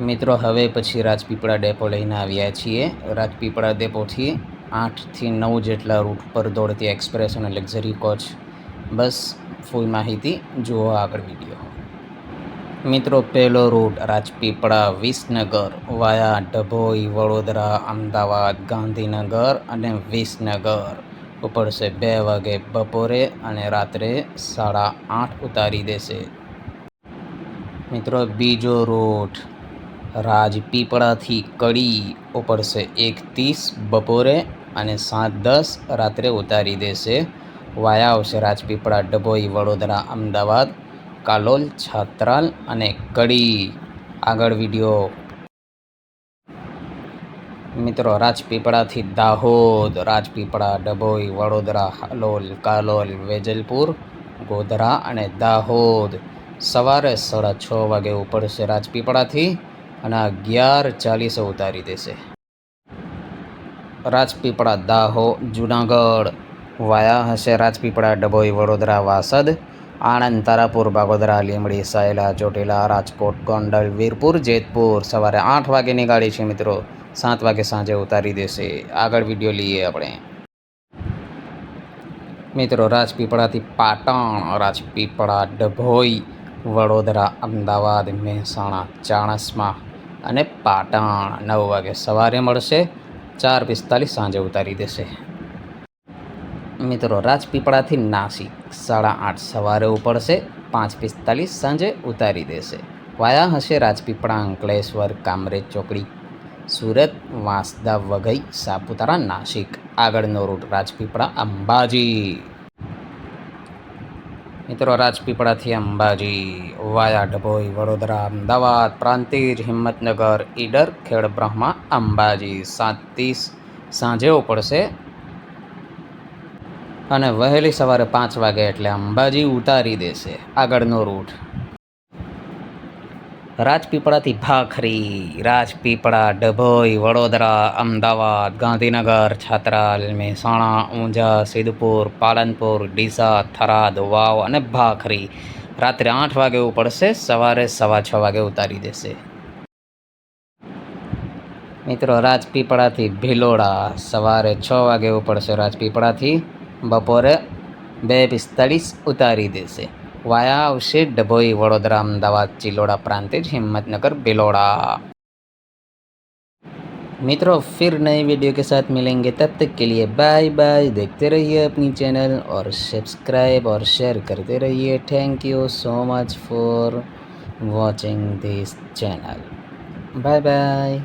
મિત્રો, હવે પછી રાજપીપળા ડેપો લઈને આવ્યા છીએ. રાજપીપળા ડેપોથી આઠથી નવ જેટલા રૂટ પર દોડતી એક્સપ્રેસ અને લક્ઝરી કોચ. બસ, ફૂલ માહિતી જુઓ આગળ વીડિયો. મિત્રો, પહેલો રૂટ રાજપીપળા વિસનગર વાયા ડભોઈ, વડોદરા, અમદાવાદ, ગાંધીનગર અને વિસનગર. ઉપડશે બે વાગે બપોરે અને રાત્રે સાડા આઠ ઉતારી દેશે. મિત્રો, બીજો રૂટ રાજપીપળાથી કડી ઉપડશે એક ત્રીસ બપોરે અને સાત દસ રાત્રે ઉતારી દેશે. વાયા આવશે રાજપીપળા ડભોઈ, વડોદરા, અમદાવાદ, કાલોલ, છાત્રાલ અને કડી. આગળ વીડિયો. મિત્રો, રાજપીપળાથી દાહોદ, રાજપીપળા, ડભોઈ, વડોદરા, હાલોલ, કાલોલ, વેજલપુર, ગોધરા અને દાહોદ. સવારે સાડા છ વાગે ઉપડશે રાજપીપળાથી. અને અગિયાર ચાલીસે ઉતારી દેશે. રાજપીપળા દાહો, જુનાગઢ. વાયા હશે રાજપીપળા ડભોઈ, વડોદરા, વાસદ. આણંદ, તારાપુર, બાગોદરા લીમડી સાયલા, ચોટીલા, રાજકોટ, ગોંડલ, વીરપુર, જેતપુર. સવારે આઠ વાગ્યાની ગાડી છે મિત્રો. સાત વાગે સાંજે ઉતારી દેશે. આગળ વીડિયો લઈએ આપણે. મિત્રો, રાજપીપળાથી પાટણ, રાજપીપળા ડભોઈ, વડોદરા, અમદાવાદ, મહેસાણા, ચાણસ્મા. અને પાટણ નવ વાગે સવારે મળશે. ચાર પિસ્તાલીસ સાંજે ઉતારી દેશે. મિત્રો, રાજપીપળાથી નાસિક સાડા આઠ સવારે ઉપડશે. પાંચ પિસ્તાલીસ સાંજે ઉતારી દેશે. વાયા હશે રાજપીપળા, અંકલેશ્વર, કામરેજ, ચોકડી, સુરત, વાંસદા, વઘઈ, સાપુતારા, નાસિક. આગળનો રૂટ રાજપીપળા અંબાજી. મિત્રો, રાજપીપળાથી અંબાજી, વાયા ડભોઈ, વડોદરા, અમદાવાદ, પ્રાંતિજ, હિંમતનગર, ઈડર ખેડબ્રહ્મા અંબાજી. સાત ત્રીસ સાંજે ઉપડશે અને વહેલી સવારે પાંચ વાગે એટલે અંબાજી ઉતારી દેશે. આગળનો રૂટ રાજપીપળાથી ભાખરી, રાજપીપળા ડભોઈ, વડોદરા, અમદાવાદ, ગાંધીનગર, છાત્રાલ, મહેસાણા, ઊંઝા, સિદ્ધપુર, પાલનપુર, ડીસા, થરાદ, વાવ અને ભાખરી રાત્રે આઠ વાગે ઉપડશે સવારે સવા છ વાગે ઉતારી દેશે. મિત્રો, રાજપીપળાથી ભિલોડા સવારે છ વાગે ઉપડશે રાજપીપળાથી બપોરે બે પિસ્તાળીસ ઉતારી દેશે. वाया આવશે ડભોઈ વડોદરા અમદાવાદ ચિલોડા प्रांतिज हिम्मतनगर बिलोड़ा मित्रों फिर नए वीडियो के साथ मिलेंगे तब तक के लिए बाय बाय देखते रहिए अपनी चैनल और सब्सक्राइब और शेयर करते रहिए thank you so much for watching this channel bye bye